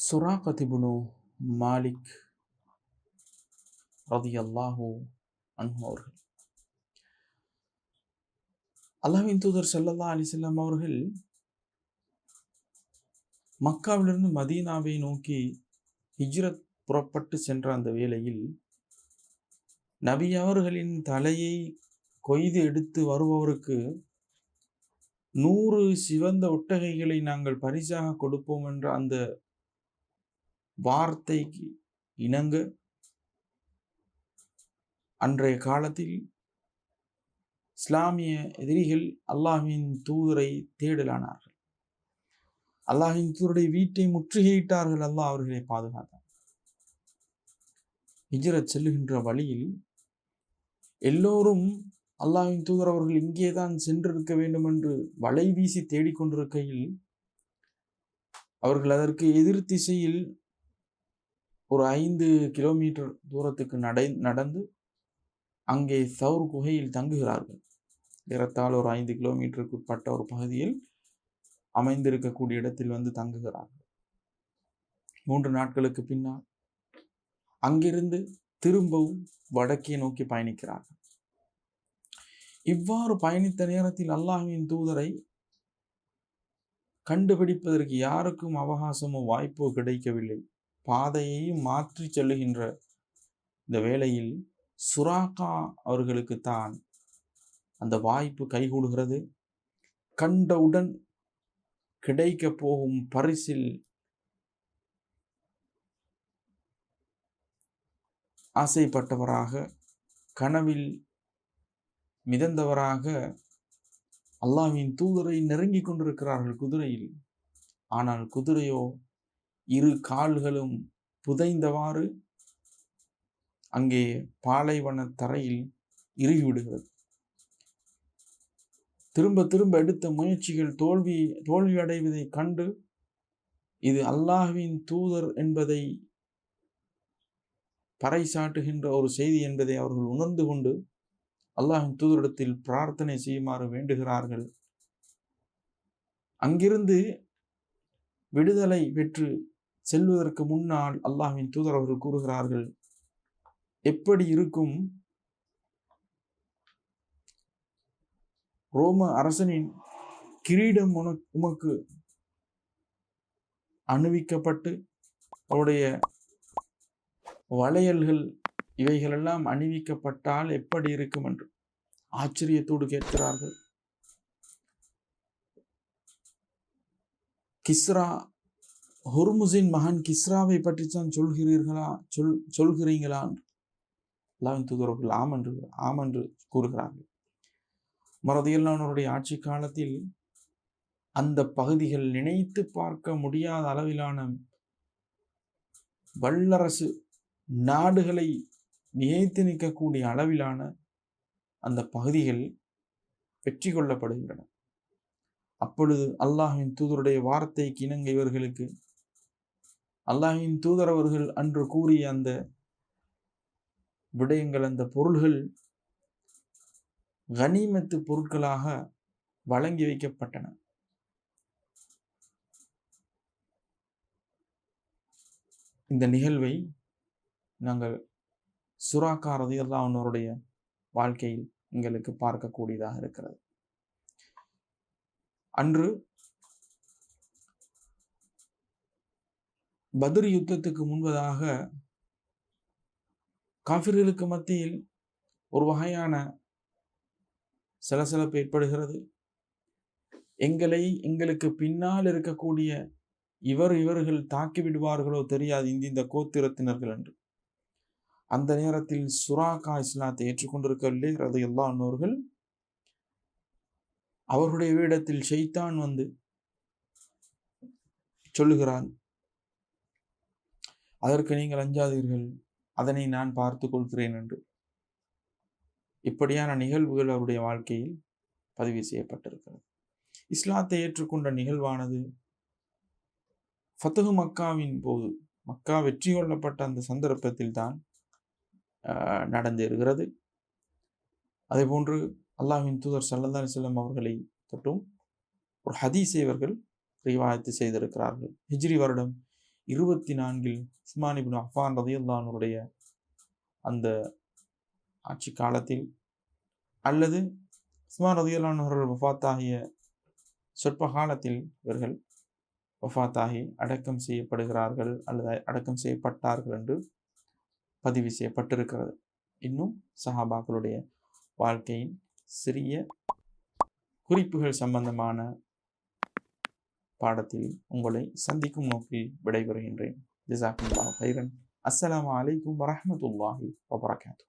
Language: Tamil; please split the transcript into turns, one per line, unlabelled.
சுராகதிபுனு மாலிக் ரதி அல்லாஹூ அன்ஹு அவர்கள். அல்லாவின் தூதர் ஸல்லல்லாஹு அலி செல்லம் அவர்கள் மக்காவிலிருந்து மதீனாவை நோக்கி ஹிஜ்ரத் புறப்பட்டு சென்ற அந்த வேளையில் நபி அவர்களின் தலையை கொய்து எடுத்து வருபவருக்கு நூறு சிவந்த ஒட்டகைகளை நாங்கள் பரிசாக கொடுப்போம் என்ற அந்த வார்த்தைக்கு இணங்க அன்றைய காலத்தில் இஸ்லாமிய எதிரிகள் அல்லாஹின் தூதரை தேடலானார்கள். அல்லாஹின் தூதருடைய வீட்டை முற்றுகையிட்டார்கள். அல்லாஹ் அவர்களை பாதுகாத்தார். ஹிஜ்ரத் செல்லுகின்ற வழியில் எல்லோரும் அல்லாஹின் தூதர் அவர்கள் இங்கேதான் சென்றிருக்க வேண்டும் என்று வலை வீசி தேடிக்கொண்டிருக்கையில் அவர்கள் அதற்கு எதிர் திசையில் ஒரு ஐந்து கிலோமீட்டர் தூரத்துக்கு நடை நடந்து அங்கே சவுர் குகையில் தங்குகிறார்கள். ஏறத்தால் ஒரு ஐந்து கிலோமீட்டருக்கு உட்பட்ட ஒரு பகுதியில் அமைந்திருக்கக்கூடிய இடத்தில் வந்து தங்குகிறார்கள். மூன்று நாட்களுக்கு பின்னால் அங்கிருந்து திரும்பவும் வடக்கே நோக்கி பயணிக்கிறார்கள். இவ்வாறு பயணித்த நேரத்தில் அல்லாஹ்வின் தூதரை கண்டுபிடிப்பதற்கு யாருக்கும் அவகாசமோ வாய்ப்போ கிடைக்கவில்லை. பாதையையும் மாற்றி செல்லுகின்ற இந்த வேளையில் சுராக்கா அவர்களுக்கு தான் அந்த வாய்ப்பு கைகூடுகிறது. கண்டவுடன் கிடைக்க போகும் பரிசில் ஆசைப்பட்டவராக கனவில் மிதந்தவராக அல்லாவின் தூதரை நெருங்கி கொண்டிருக்கிறார்கள் குதிரையில். ஆனால் குதிரையோ இரு கால்களும் புதைந்தவாறு அங்கே பாலைவன தரையில் இறுகிவிடுகிறது. திரும்ப திரும்ப எடுத்த முயற்சிகள் தோல்வி தோல்வி அடைவதை கண்டு இது அல்லாஹ்வின் தூதர் என்பதை பறைசாட்டுகின்ற ஒரு செய்தி என்பதை அவர்கள் உணர்ந்து கொண்டு அல்லாஹின் தூதரிடத்தில் பிரார்த்தனை செய்யுமாறு வேண்டுகிறார்கள். அங்கிருந்து விடுதலை பெற்று செல்வதற்கு முன்னால் அல்லாஹின் தூதர் அவர்கள் கூறுகிறார்கள் எப்படி இருக்கும் ரோம அரசனின் கிரீடம் உனக்கு உமக்கு அணிவிக்கப்பட்டு அவருடைய வளையல்கள் இவைகளெல்லாம் அணிவிக்கப்பட்டால் எப்படி இருக்கும்? என்று ஆச்சரியத்தோடு கேட்கிறார்கள். கிஸ்ரா ஹுர்முசின் மகன் கிஸ்ராவை பற்றி தான் சொல்கிறீர்களா? சொல் சொல்கிறீங்களா? அல்லாவின் தூதரர்கள் ஆம் என்று ஆம் என்று கூறுகிறார்கள். மறதியல்லானவருடைய ஆட்சி காலத்தில் அந்த பகுதிகள் நினைத்து பார்க்க முடியாத அளவிலான வல்லரசு நாடுகளை மிகைத்து நிற்கக்கூடிய அளவிலான அந்த பகுதிகள் வெற்றி கொள்ளப்படுகின்றன. அப்பொழுது அல்லாஹின் தூதருடைய வார்த்தைக்கு இணங்க இவர்களுக்கு அல்லாஹின் தூதரவர்கள் அன்று கூறிய அந்த விடயங்கள் அந்த பொருள்கள் கனிமத்து பொருட்களாக வழங்கி வைக்கப்பட்டன. இந்த நிகழ்வை நாங்கள் சுறாக்கா ரதியல்லா வாழ்க்கையில் எங்களுக்கு பார்க்கக்கூடியதாக இருக்கிறது. அன்று பத்ர் யுத்தத்துக்கு முன்பதாக காஃபிர்களுக்கு மத்தியில் ஒரு வகையான சலசலப்பு ஏற்படுகிறது. எங்களை எங்களுக்கு பின்னால் இருக்கக்கூடிய இவர் இவர்கள் தாக்கி விடுவார்களோ தெரியாது இந்த இந்த கோத்திரத்தினர்கள் என்று. அந்த நேரத்தில் சுராகா இஸ்லாத்தை ஏற்றுக்கொண்டிருக்கவில்லை அது எல்லா அன்னோர்கள் அவர்களுடைய வேடத்தில் ஷைத்தான் வந்து சொல்லுகிறான் அதற்கு நீங்கள் அஞ்சாதீர்கள். அதனை நான் பார்த்து கொள்கிறேன் என்று. இப்படியான நிகழ்வுகள் அவருடைய வாழ்க்கையில் பதிவு செய்யப்பட்டிருக்கிறது. இஸ்லாத்தை ஏற்றுக்கொண்ட நிகழ்வானது ஃபத்துஹு மக்காவின் போது மக்கா வெற்றி கொள்ளப்பட்ட அந்த சந்தர்ப்பத்தில் தான் நடந்திருக்கிறது. அதே போன்று அல்லாஹின் தூதர் சல்லல்லா செல்லம் அவர்களை தொட்டும் ஒரு ஹதீஸை இவர்கள் ரிவாயத்து செய்திருக்கிறார்கள். ஹிஜ்ரி வருடம் இருபத்தி நான்கில் உஸ்மானிபின் அஃபான் ரதியுல்லானுடைய அந்த ஆட்சி காலத்தில் அல்லது உஸ்மான் ரதியுல்லான் அவர்கள் வஃத்தாகிய சொற்ப காலத்தில் இவர்கள் வஃத்தாகி அடக்கம் செய்யப்படுகிறார்கள் அல்லது அடக்கம் செய்யப்பட்டார்கள் என்று பதிவு செய்யப்பட்டிருக்கிறது. இன்னும் சஹாபாக்களுடைய வாழ்க்கையின் சிறிய குறிப்புகள் சம்பந்தமான பாடத்தில் உங்களை சந்திக்கும் நோக்கில் விடைபெறுகின்றேன். ஜிசாக்குல்லா ஹைரன் அஸ்லாம் வலைக்கம் வரமத்துல்லாஹி வபரகாத்து